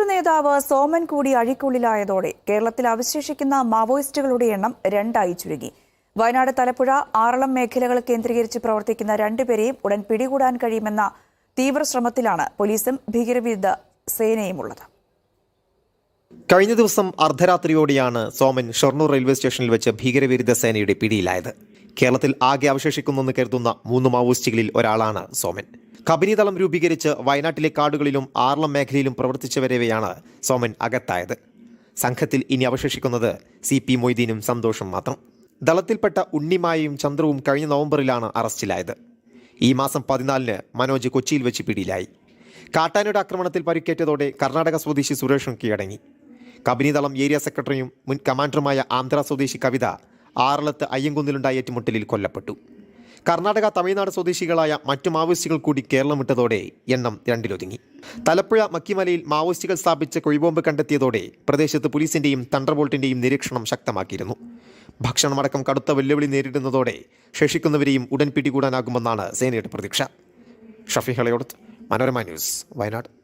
Maoist നേതാവ് സോമൻ കൂടി അഴിക്കുള്ളിലായതോടെ കേരളത്തിൽ അവശേഷിക്കുന്ന മാവോയിസ്റ്റുകളുടെ എണ്ണം രണ്ടായി ചുരുങ്ങി. വയനാട് തലപ്പുഴ ആറളം മേഖലകൾ കേന്ദ്രീകരിച്ച് പ്രവർത്തിക്കുന്ന രണ്ടുപേരെയും ഉടൻ പിടികൂടാൻ കഴിയുമെന്ന തീവ്ര ശ്രമത്തിലാണ് പോലീസും ഭീകരവിരുദ്ധ സേനയുമുള്ളത്. കഴിഞ്ഞ ദിവസം അർദ്ധരാത്രിയോടെയാണ് സോമൻ ഷൊർണൂർ റെയിൽവേ സ്റ്റേഷനിൽ വെച്ച് ഭീകരവിരുദ്ധ സേനയുടെ പിടിയിലായത്. കേരളത്തിൽ ആകെ അവശേഷിക്കുന്നെന്ന് കരുതുന്ന മൂന്ന് മാവോയിസ്റ്റുകളിൽ ഒരാളാണ് സോമൻ. കബനിതളം രൂപീകരിച്ച് വയനാട്ടിലെ കാടുകളിലും ആർളം മേഖലയിലും പ്രവർത്തിച്ചവരവെയാണ് സോമൻ അകത്തായത്. സംഘത്തിൽ ഇനി അവശേഷിക്കുന്നത് സി പി മൊയ്തീനും സന്തോഷും മാത്രം. ദളത്തിൽപ്പെട്ട ഉണ്ണിമായയും ചന്ദ്രവും കഴിഞ്ഞ നവംബറിലാണ് അറസ്റ്റിലായത്. ഈ മാസം പതിനാലിന് മനോജ് കൊച്ചിയിൽ വെച്ച് പിടിയിലായി. കാട്ടാനയുടെ ആക്രമണത്തിൽ പരിക്കേറ്റതോടെ കർണാടക സ്വദേശി സുരേഷും കീഴടങ്ങി. കബനിതളം ഏരിയ സെക്രട്ടറിയും മുൻ കമാൻഡറുമായ ആന്ധ്ര സ്വദേശി കവിത ആറളത്ത് അയ്യങ്കുന്നിലുണ്ടായ ഏറ്റുമുട്ടലിൽ കൊല്ലപ്പെട്ടു. കർണാടക തമിഴ്നാട് സ്വദേശികളായ മറ്റു മാവോയിസ്റ്റുകൾ കൂടി കേരളം വിട്ടതോടെ എണ്ണം രണ്ടിലൊതുങ്ങി. തലപ്പുഴ മക്കിമലയിൽ മാവോയിസ്റ്റുകൾ സ്ഥാപിച്ച കുഴിബോംബ് കണ്ടെത്തിയതോടെ പ്രദേശത്ത് പോലീസിന്റെയും തണ്ടർബോൾട്ടിന്റെയും നിരീക്ഷണം ശക്തമാക്കിയിരുന്നു. ഭക്ഷണമടക്കം കടുത്ത വെല്ലുവിളി നേരിടുന്നതോടെ ശേഷിക്കുന്നവരെയും ഉടൻ പിടികൂടാനാകുമെന്നാണ് സേനയുടെ പ്രതീക്ഷ. ഷഫി ഹളയോട് മനോരമ ന്യൂസ് വയനാട്.